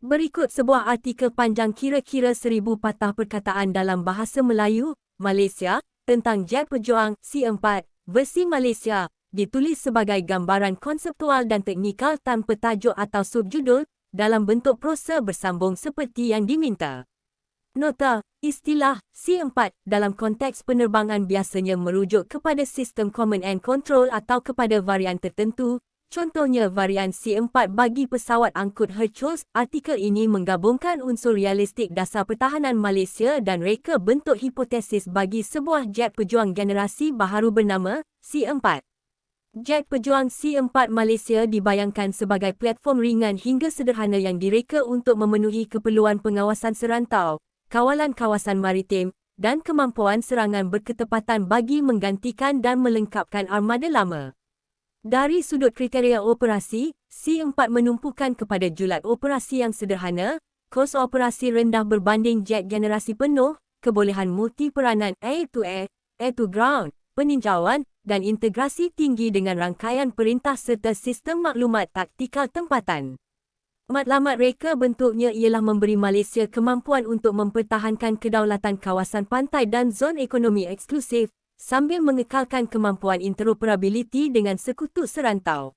Berikut sebuah artikel panjang kira-kira seribu patah perkataan dalam bahasa Melayu, Malaysia, tentang jet pejuang C4 versi Malaysia, ditulis sebagai gambaran konseptual dan teknikal tanpa tajuk atau subjudul, dalam bentuk prosa bersambung seperti yang diminta. Nota, istilah C4 dalam konteks penerbangan biasanya merujuk kepada sistem command and control atau kepada varian tertentu, Contohnya varian C4 bagi pesawat angkut Hercules, artikel ini menggabungkan unsur realistik dasar pertahanan Malaysia dan reka bentuk hipotesis bagi sebuah jet pejuang generasi baharu bernama C4. Jet pejuang C4 Malaysia dibayangkan sebagai platform ringan hingga sederhana yang direka untuk memenuhi keperluan pengawasan serantau, kawalan kawasan maritim dan kemampuan serangan berketepatan bagi menggantikan dan melengkapkan armada lama. Dari sudut kriteria operasi, C4 menumpukan kepada julat operasi yang sederhana, kos operasi rendah berbanding jet generasi penuh, kebolehan multi-peranan air-to-air, air-to-ground, peninjauan dan integrasi tinggi dengan rangkaian perintah serta sistem maklumat taktikal tempatan. Matlamat reka bentuknya ialah memberi Malaysia kemampuan untuk mempertahankan kedaulatan kawasan pantai dan zon ekonomi eksklusif, sambil mengekalkan kemampuan interoperabiliti dengan sekutu serantau.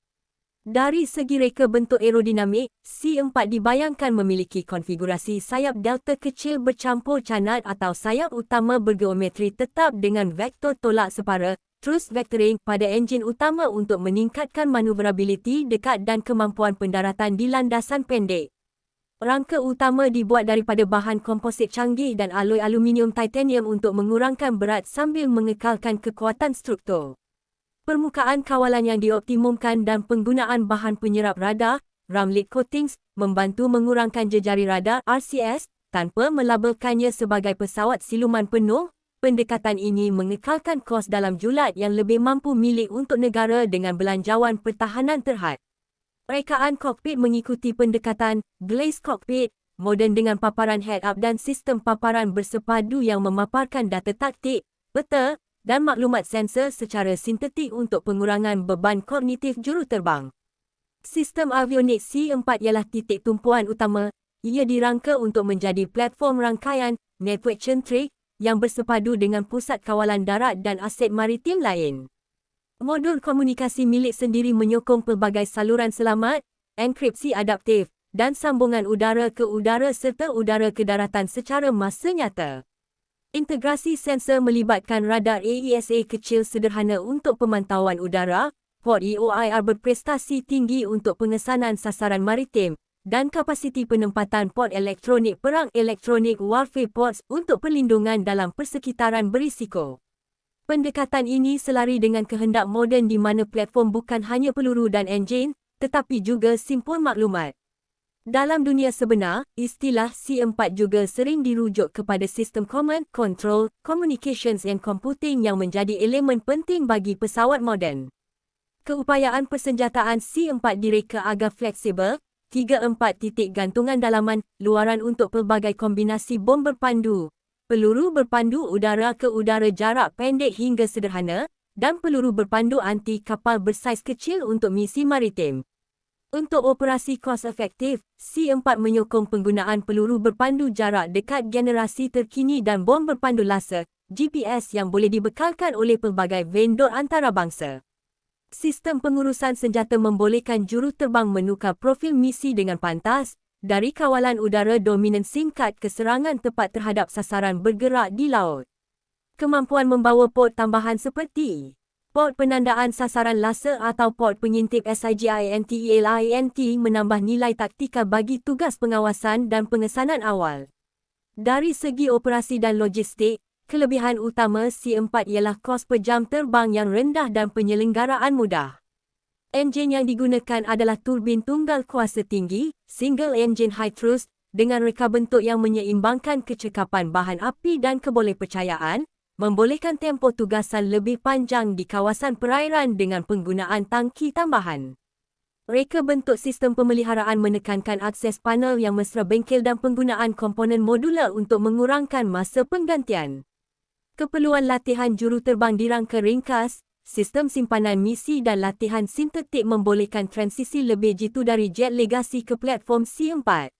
Dari segi reka bentuk aerodinamik, C4 dibayangkan memiliki konfigurasi sayap delta kecil bercampur canat atau sayap utama bergeometri tetap dengan vektor tolak separa, thrust vectoring pada enjin utama untuk meningkatkan manuverabiliti dekat dan kemampuan pendaratan di landasan pendek. Rangka utama dibuat daripada bahan komposit canggih dan aloi aluminium titanium untuk mengurangkan berat sambil mengekalkan kekuatan struktur. Permukaan kawalan yang dioptimumkan dan penggunaan bahan penyerap radar, ramlit coatings, membantu mengurangkan jejari radar RCS tanpa melabelkannya sebagai pesawat siluman penuh. Pendekatan ini mengekalkan kos dalam julat yang lebih mampu milik untuk negara dengan belanjawan pertahanan terhad. Rekaan kokpit mengikuti pendekatan glaze cockpit, moden dengan paparan head-up dan sistem paparan bersepadu yang memaparkan data taktik, peta dan maklumat sensor secara sintetik untuk pengurangan beban kognitif juruterbang. Sistem avionik C4 ialah titik tumpuan utama. Ia dirangka untuk menjadi platform rangkaian network centric yang bersepadu dengan pusat kawalan darat dan aset maritim lain. Modul komunikasi milik sendiri menyokong pelbagai saluran selamat, enkripsi adaptif dan sambungan udara ke udara serta udara ke daratan secara masa nyata. Integrasi sensor melibatkan radar AESA kecil sederhana untuk pemantauan udara, port EOIR berprestasi tinggi untuk pengesanan sasaran maritim dan kapasiti penempatan port elektronik perang elektronik warfare ports untuk perlindungan dalam persekitaran berisiko. Pendekatan ini selari dengan kehendak moden di mana platform bukan hanya peluru dan enjin, tetapi juga simpul maklumat. Dalam dunia sebenar, istilah C4 juga sering dirujuk kepada sistem command, control, communications and computing yang menjadi elemen penting bagi pesawat moden. Keupayaan persenjataan C4 direka agak fleksibel, 3-4 titik gantungan dalaman, luaran untuk pelbagai kombinasi bom berpandu, peluru berpandu udara ke udara jarak pendek hingga sederhana dan peluru berpandu anti kapal bersaiz kecil untuk misi maritim. Untuk operasi kos efektif, C4 menyokong penggunaan peluru berpandu jarak dekat generasi terkini dan bom berpandu laser GPS yang boleh dibekalkan oleh pelbagai vendor antarabangsa. Sistem pengurusan senjata membolehkan juruterbang menukar profil misi dengan pantas, dari kawalan udara dominan singkat ke serangan tepat terhadap sasaran bergerak di laut. Kemampuan membawa port tambahan seperti port penandaan sasaran laser atau port pengintip SIGINT-ELINT menambah nilai taktikal bagi tugas pengawasan dan pengesanan awal. Dari segi operasi dan logistik, kelebihan utama C4 ialah kos per jam terbang yang rendah dan penyelenggaraan mudah. Enjin yang digunakan adalah turbin tunggal kuasa tinggi, single engine high thrust, dengan reka bentuk yang menyeimbangkan kecekapan bahan api dan kebolehpercayaan, membolehkan tempoh tugasan lebih panjang di kawasan perairan dengan penggunaan tangki tambahan. Reka bentuk sistem pemeliharaan menekankan akses panel yang mesra bengkel dan penggunaan komponen modular untuk mengurangkan masa penggantian. Keperluan latihan juruterbang dirangka ringkas, sistem simpanan misi dan latihan sintetik membolehkan transisi lebih jitu dari jet legasi ke platform C4.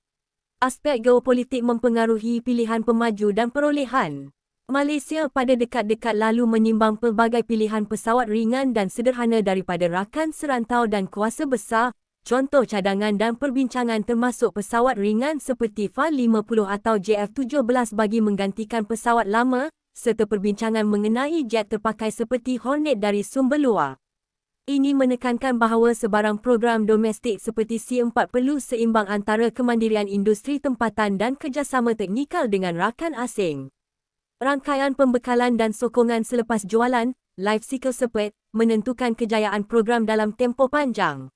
Aspek geopolitik mempengaruhi pilihan pemaju dan perolehan. Malaysia pada dekat-dekat lalu menimbang pelbagai pilihan pesawat ringan dan sederhana daripada rakan serantau dan kuasa besar, contoh cadangan dan perbincangan termasuk pesawat ringan seperti FA-50 atau JF-17 bagi menggantikan pesawat lama, serta perbincangan mengenai jet terpakai seperti Hornet dari sumber luar. Ini menekankan bahawa sebarang program domestik seperti C4 perlu seimbang antara kemandirian industri tempatan dan kerjasama teknikal dengan rakan asing. Rangkaian pembekalan dan sokongan selepas jualan, life cycle support, menentukan kejayaan program dalam tempoh panjang.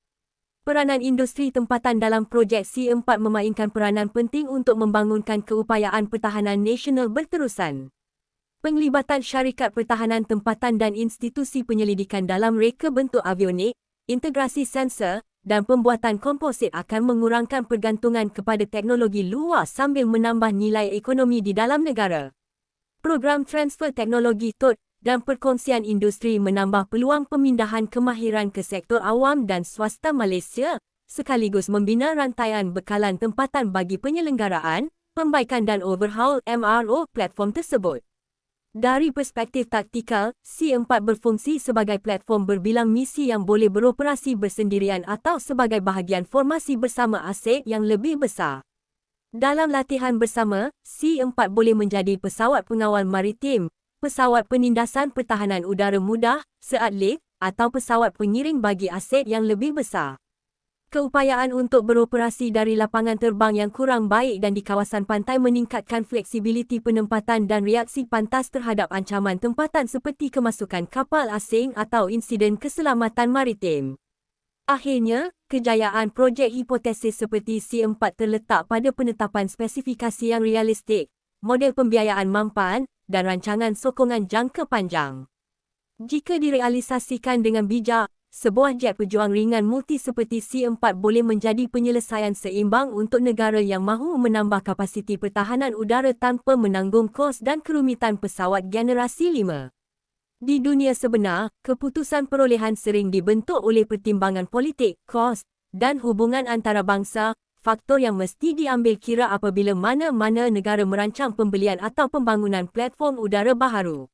Peranan industri tempatan dalam projek C4 memainkan peranan penting untuk membangunkan keupayaan pertahanan nasional berterusan. Penglibatan syarikat pertahanan tempatan dan institusi penyelidikan dalam reka bentuk avionik, integrasi sensor dan pembuatan komposit akan mengurangkan pergantungan kepada teknologi luar sambil menambah nilai ekonomi di dalam negara. Program transfer teknologi TOT dan perkongsian industri menambah peluang pemindahan kemahiran ke sektor awam dan swasta Malaysia sekaligus membina rantaian bekalan tempatan bagi penyelenggaraan, pembaikan dan overhaul MRO platform tersebut. Dari perspektif taktikal, C4 berfungsi sebagai platform berbilang misi yang boleh beroperasi bersendirian atau sebagai bahagian formasi bersama aset yang lebih besar. Dalam latihan bersama, C4 boleh menjadi pesawat pengawal maritim, pesawat penindasan pertahanan udara mudah, seatlet, atau pesawat pengiring bagi aset yang lebih besar. Keupayaan untuk beroperasi dari lapangan terbang yang kurang baik dan di kawasan pantai meningkatkan fleksibiliti penempatan dan reaksi pantas terhadap ancaman tempatan seperti kemasukan kapal asing atau insiden keselamatan maritim. Akhirnya, kejayaan projek hipotesis seperti C4 terletak pada penetapan spesifikasi yang realistik, model pembiayaan mampan dan rancangan sokongan jangka panjang. Jika direalisasikan dengan bijak, sebuah jet pejuang ringan multi seperti C4 boleh menjadi penyelesaian seimbang untuk negara yang mahu menambah kapasiti pertahanan udara tanpa menanggung kos dan kerumitan pesawat generasi 5. Di dunia sebenar, keputusan perolehan sering dibentuk oleh pertimbangan politik, kos dan hubungan antarabangsa, faktor yang mesti diambil kira apabila mana-mana negara merancang pembelian atau pembangunan platform udara baharu.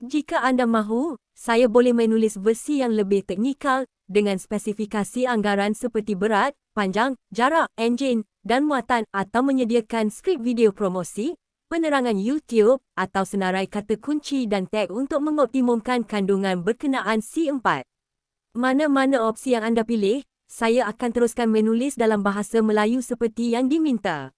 Jika anda mahu, saya boleh menulis versi yang lebih teknikal dengan spesifikasi anggaran seperti berat, panjang, jarak, enjin dan muatan atau menyediakan skrip video promosi, penerangan YouTube atau senarai kata kunci dan tag untuk mengoptimumkan kandungan berkenaan C4. Mana-mana opsi yang anda pilih, saya akan teruskan menulis dalam bahasa Melayu seperti yang diminta.